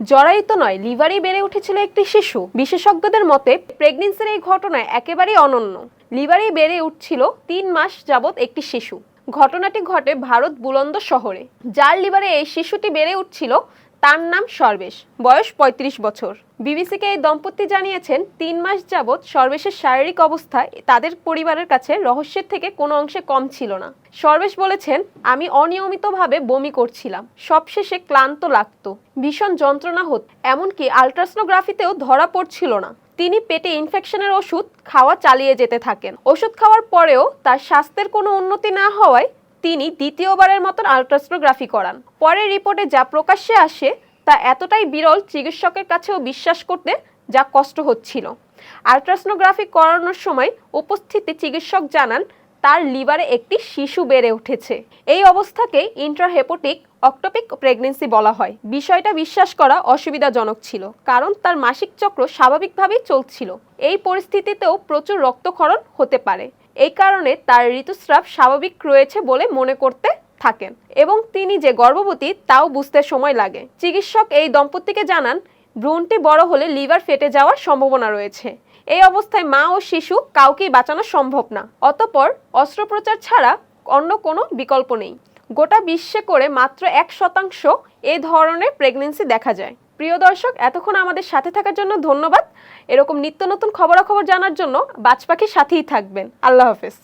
জরায়িত নয়, লিভারেই বেড়ে উঠেছিল একটি শিশু। বিশেষজ্ঞদের মতে প্রেগনেন্সির এই ঘটনা একেবারেই অনন্য। লিভারেই বেড়ে উঠছিল তিন মাস যাবৎ একটি শিশু। ঘটনাটি ঘটে ভারত বুলন্দ শহরে। যার লিভারে এই শিশুটি বেড়ে উঠছিল তার নাম সর্বেশ। বয়স ৩৫ বছর। বিবিসিকে এই দম্পতি জানিয়েছেন, তিন মাস যাবৎ সর্বেশের শারীরিক অবস্থা তাদের পরিবারের কাছে রহস্যের থেকে কোনো অংশে কম ছিল না। সর্বেশ বলেছেন, আমি অনিয়মিতভাবে বমি করছিলাম। সবশেষে ক্লান্ত লাগতো। ভীষণ যন্ত্রণা হত। এমনকি আলট্রাসনোগ্রাফিতেও ধরা পড়ছিল না। তিনি পেটে ইনফেকশনের ওষুধ খাওয়া চালিয়ে যেতে থাকেন। ওষুধ খাওয়ার পরেও তার স্বাস্থ্যের কোনো উন্নতি না হওয়ায় তিনি দ্বিতীয়বারের মতন আলট্রাসনোগ্রাফি করান। পরের রিপোর্টে যা প্রকাশ্যে আসে, তা এতটাই বিরল চিকিৎসকের কাছেও বিশ্বাস করতে যা কষ্ট হচ্ছিল। আলট্রাসনোগ্রাফি করানোর সময় উপস্থিতি চিকিৎসক জানান, তার লিভারে একটি শিশু বেড়ে উঠেছে। এই অবস্থাকে ইন্ট্রাহেপোটিক অক্টোপিক প্রেগনেন্সি বলা হয়। বিষয়টা বিশ্বাস করা অসুবিধাজনক ছিল, কারণ তার মাসিক চক্র স্বাভাবিকভাবেই চলছিল। এই পরিস্থিতিতেও প্রচুর রক্তক্ষরণ হতে পারে। এই কারণে তার ঋতুস্রাব স্বাভাবিক রয়েছে বলে মনে করতে থাকেন এবং তিনি যে গর্ভবতী, তাও বুঝতে সময় লাগে। চিকিৎসক এই দম্পতিকে জানান, ভ্রূণটি বড় হলে লিভার ফেটে যাওয়ার সম্ভাবনা রয়েছে। এই অবস্থায় মা ও শিশু কাউকেই বাঁচানো সম্ভব না। অতপর অস্ত্রোপচার ছাড়া অন্য কোনো বিকল্প নেই। গোটা বিশ্বে করে মাত্র এক শতাংশ এ ধরনের প্রেগনেন্সি দেখা যায়। প্রিয় দর্শক, এতক্ষণ আমাদের সাথে থাকার জন্য ধন্যবাদ। এরকম নিত্য নতুন খবরাখবর জানার জন্য বাজপাখির সাথেই থাকবেন। আল্লাহ হাফেজ।